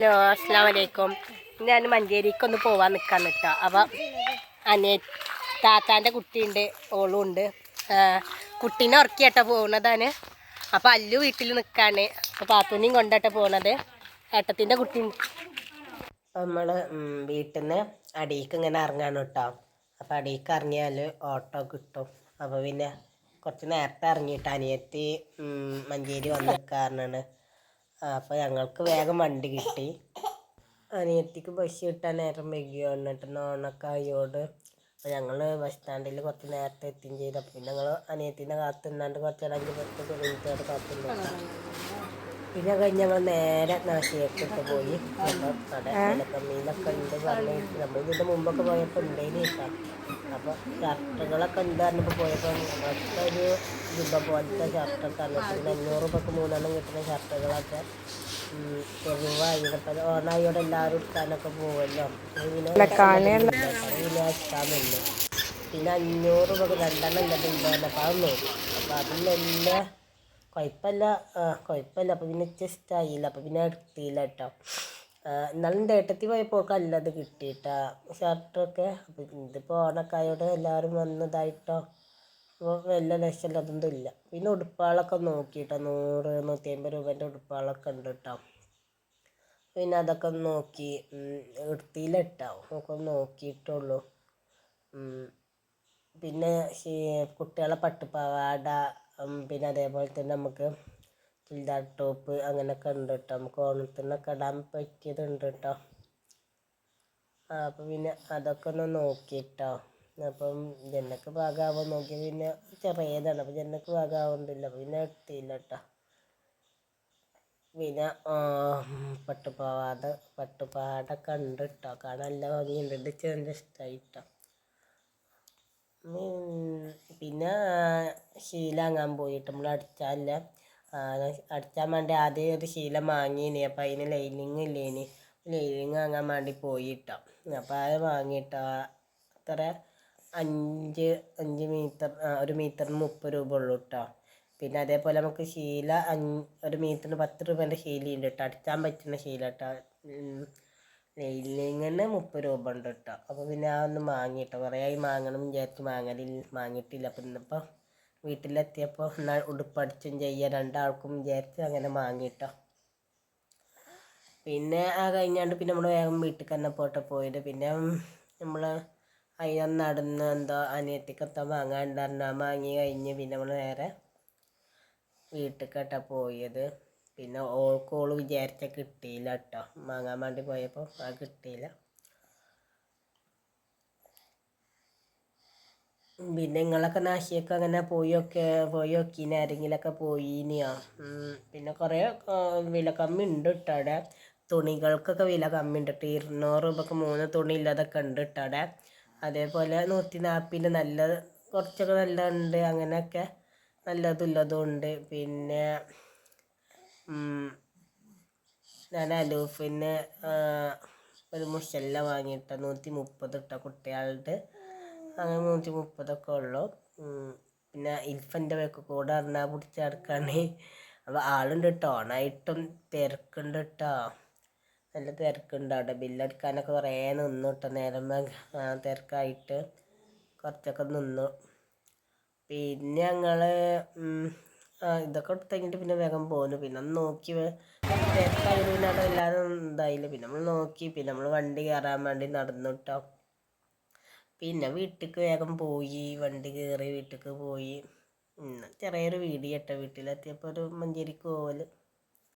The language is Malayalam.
ഹലോ അസ്സാം വലൈക്കും ഞാൻ മഞ്ചേരിക്ക് ഒന്ന് പോവാൻ നിൽക്കാൻ നിൽക്കാം അപ്പം അനിയ താത്താന്റെ കുട്ടിയുണ്ട് ഓളും ഉണ്ട്. കുട്ടീനെ ഉറക്കിയാട്ടോ പോകുന്നതാണ് അപ്പം അല്ലു വീട്ടിൽ നിൽക്കാണ് അപ്പോൾ പാത്തുനെയും കൊണ്ടാട്ടോ പോകുന്നത് ഏട്ടത്തിന്റെ കുട്ടി നമ്മൾ വീട്ടിൽ നിന്ന് അടിയിക്ക് ഇങ്ങനെ ഇറങ്ങാണ് കേട്ടോ. അപ്പം അടിയിക്ക് ഇറങ്ങിയാൽ ഓട്ടോ കിട്ടും. അപ്പോൾ പിന്നെ കുറച്ച് നേരത്തെ ഇറങ്ങിയിട്ട് അനിയത്തി മഞ്ചേരി വന്നിരിക്കാറാണ് അപ്പോൾ ഞങ്ങൾക്ക് വേഗം വണ്ടി കിട്ടി. അനിയത്തിക്ക് ബസ് കിട്ടാൻ നേരം വൈകി വന്നിട്ട് ആയോട്. അപ്പോൾ ഞങ്ങൾ ബസ് സ്റ്റാൻഡിൽ കുറച്ച് നേരത്തെ എത്തുകയും ചെയ്തു. പിന്നെ ഞങ്ങൾ അനിയത്തിന്റെ കാത്തു നിന്നാണ്ട് കുറച്ച് അഞ്ച് പത്ത് കിലോമീറ്റർ കാത്തു നിന്നു പിന്നെ കഴിഞ്ഞ് ഞങ്ങൾ നേരെ നാശിയേക്കൊക്കെ പോയി. മീനൊക്കെ ഉണ്ട് പറഞ്ഞു നമ്മൾ ഇതിന്റെ മുമ്പൊക്കെ പോയപ്പോൾ ഉണ്ടായിന് കേട്ടോ അപ്പോൾ ഷർട്ടുകളൊക്കെ ഉണ്ട് പറഞ്ഞപ്പോൾ പോയപ്പോൾ മറ്റൊരു ഒരു പോലത്തെ ഷർട്ടൊക്കെ പിന്നെ അഞ്ഞൂറ് രൂപക്ക് മൂന്നെണ്ണം കിട്ടുന്ന ഷർട്ടുകളൊക്കെ ഈ ഇതിപ്പോൾ ഓണായോടെ എല്ലാവരും എടുക്കാനൊക്കെ പോകുമല്ലോ പിന്നെ പിന്നെ പിന്നെ അഞ്ഞൂറ് രൂപക്ക് രണ്ടെണ്ണം ഇല്ലതുണ്ട് അപ്പോൾ അത് നോക്കും അപ്പോൾ അതിലെല്ലാം കുഴപ്പമില്ല. കുഴപ്പമില്ല. അപ്പോൾ പിന്നെ ജസ്റ്റ് ആയില്ല. അപ്പോൾ പിന്നെ എടുത്തില്ല കേട്ടോ എന്നാലും ഏട്ടത്തി പോയപ്പോൾ അല്ലത് കിട്ടിയിട്ടാ. ഷർട്ടൊക്കെ അപ്പോൾ ഇതിപ്പോൾ ഓണക്കായോട് എല്ലാവരും വന്നതായിട്ടോ. അപ്പോൾ വലിയ ലക്ഷം അതൊന്നും ഇല്ല. പിന്നെ ഉടുപ്പുകളൊക്കെ നോക്കിയിട്ടോ. നൂറ് നൂറ്റി അമ്പത് രൂപേന്റെ ഉടുപ്പുകളൊക്കെ ഉണ്ട് കേട്ടോ പിന്നെ അതൊക്കെ നോക്കി. എടുത്തില്ല കേട്ടോ ഒക്കെ നോക്കിയിട്ടുള്ളൂ. പിന്നെ കുട്ടികളെ പട്ടുപാവാട പിന്നെ അതേപോലെ തന്നെ നമുക്ക് ചുരിദാർ ടോപ്പ് അങ്ങനെയൊക്കെ ഉണ്ട് കേട്ടോ നമുക്ക് ഓണത്തിനൊക്കെ ഇടാൻ പറ്റിയതുണ്ട് കേട്ടോ അപ്പോൾ അപ്പം പിന്നെ അതൊക്കെ ഒന്ന് നോക്കിയിട്ടോ അപ്പം ജനക്ക് ഭാഗമാവാൻ നോക്കി പിന്നെ ചെറിയതാണ്. അപ്പം ജനക്ക് ഭാഗമാവുന്നില്ല പിന്നെ എടുത്തില്ല കേട്ടോ പിന്നെ പട്ടുപാവാട പട്ടുപാവാട കണ്ട് കേട്ടോ കാണാൻ നല്ല ഭംഗിയുണ്ട്. ഇത് ചെറിയ ഇഷ്ടമായി കേട്ടോ പിന്നെ ശീല വാങ്ങാൻ പോയിട്ട് നമ്മൾ അടിച്ചാലില്ല? അടിച്ചാൻ വേണ്ടി ആദ്യം ഒരു ശീലം വാങ്ങിയിനി അപ്പം അതിന് ലൈനിങ് ഇല്ലേനി. ലൈനിങ് വാങ്ങാൻ വേണ്ടി പോയിട്ടോ. അപ്പം അത് വാങ്ങിയിട്ടോ അത്ര അഞ്ച് അഞ്ച് മീറ്റർ ഒരു മീറ്ററിന് മുപ്പത് രൂപ ഉള്ളൂ കേട്ടോ പിന്നെ അതേപോലെ നമുക്ക് ശീല ഒരു മീറ്ററിന് പത്ത് രൂപേന്റെ ശീലയുണ്ട് കേട്ടോ അടിച്ചാൻ പറ്റുന്ന ശീല കേട്ടോ നെയിലിങ്ങിന് മുപ്പത് രൂപ ഉണ്ട് കേട്ടോ അപ്പോൾ പിന്നെ ആ ഒന്ന് വാങ്ങിയിട്ടോ. കുറേ ആയി വാങ്ങണം വിചാരിച്ച് വാങ്ങലിൽ വാങ്ങിയിട്ടില്ല. അപ്പം ഇന്നിപ്പോൾ വീട്ടിലെത്തിയപ്പോൾ എന്നാൽ ഉടുപ്പടിച്ചും ചെയ്യുക രണ്ടാൾക്കും വിചാരിച്ച് അങ്ങനെ വാങ്ങിയിട്ടോ പിന്നെ ആ കഴിഞ്ഞാണ്ട് പിന്നെ നമ്മൾ വേഗം വീട്ടിൽ തന്നെ പോട്ടെ പോയത്. പിന്നെ നമ്മൾ അതിന് നടന്ന് എന്തോ അനിയത്തിക്കെത്തോ വാങ്ങാണ്ടായിരുന്നു ആ വാങ്ങി കഴിഞ്ഞ് പിന്നെ നമ്മൾ നേരെ വീട്ടിലേക്കാട്ടാ പോയത്. പിന്നെ ഓൾക്ക് ഓൾ വിചാരിച്ച കിട്ടിയില്ല കേട്ടോ വാങ്ങാൻ വേണ്ടി പോയപ്പോൾ അത് കിട്ടിയില്ല. പിന്നെ നിങ്ങളൊക്കെ നാശിയൊക്കെ അങ്ങനെ പോയൊക്കെ പോയി നോക്കീന് ആരെങ്കിലൊക്കെ പോയിനിയോ? പിന്നെ കുറേ വില കമ്മി ഉണ്ട് കേട്ടോ തുണികൾക്കൊക്കെ വില കമ്മി ഉണ്ട് കേട്ടോ ഇരുന്നൂറ് രൂപക്ക് മൂന്ന് തുണി ഇല്ലാതൊക്കെ ഉണ്ട് കേട്ടോ അതേപോലെ നൂറ്റി നാൽപ്പതിന്റെ നല്ല കുറച്ചൊക്കെ നല്ല ഉണ്ട് അങ്ങനെയൊക്കെ നല്ലതും ഇല്ലതും ഉണ്ട് പിന്നെ ഞാൻ അലൂഫിന് ഒരു മുഷല്ല വാങ്ങിയിട്ട നൂറ്റി മുപ്പത് ഇട്ട കുട്ടികളുടെ. അങ്ങനെ നൂറ്റി മുപ്പതൊക്കെ ഉള്ളു പിന്നെ ഇൽഫന്റെ വേക്ക് കൂടെ അറിഞ്ഞാൽ പിടിച്ച് നടക്കാണ്. അപ്പോൾ ആളുണ്ട് കേട്ടോ ഓണായിട്ടും തിരക്കുണ്ട് കേട്ടോ നല്ല തിരക്കുണ്ട് അവിടെ. ബില്ലടിക്കാനൊക്കെ കുറേ നിന്നു കേട്ടോ നേരം തിരക്കായിട്ട് കുറച്ചൊക്കെ നിന്നു. പിന്നെ ഞങ്ങൾ ഇതൊക്കെ എടുത്ത് കഴിഞ്ഞിട്ട് പിന്നെ വേഗം പോന്നു. പിന്നെ ഒന്ന് നോക്കി തിരക്കായത് പിന്നെ അവിടെ എല്ലാവരും ഇതായില്ല പിന്നെ നമ്മൾ നോക്കി. പിന്നെ നമ്മൾ വണ്ടി കയറാൻ വേണ്ടി നടന്നു കേട്ടോ പിന്നെ വീട്ടിലേക്ക് വേഗം പോയി വണ്ടി കയറി വീട്ടിലേക്ക് പോയി. ചെറിയൊരു വീഡിയോ കേട്ടോ വീട്ടിലെത്തിയപ്പോൾ ഒരു മഞ്ചേരിക്ക് പോവൽ.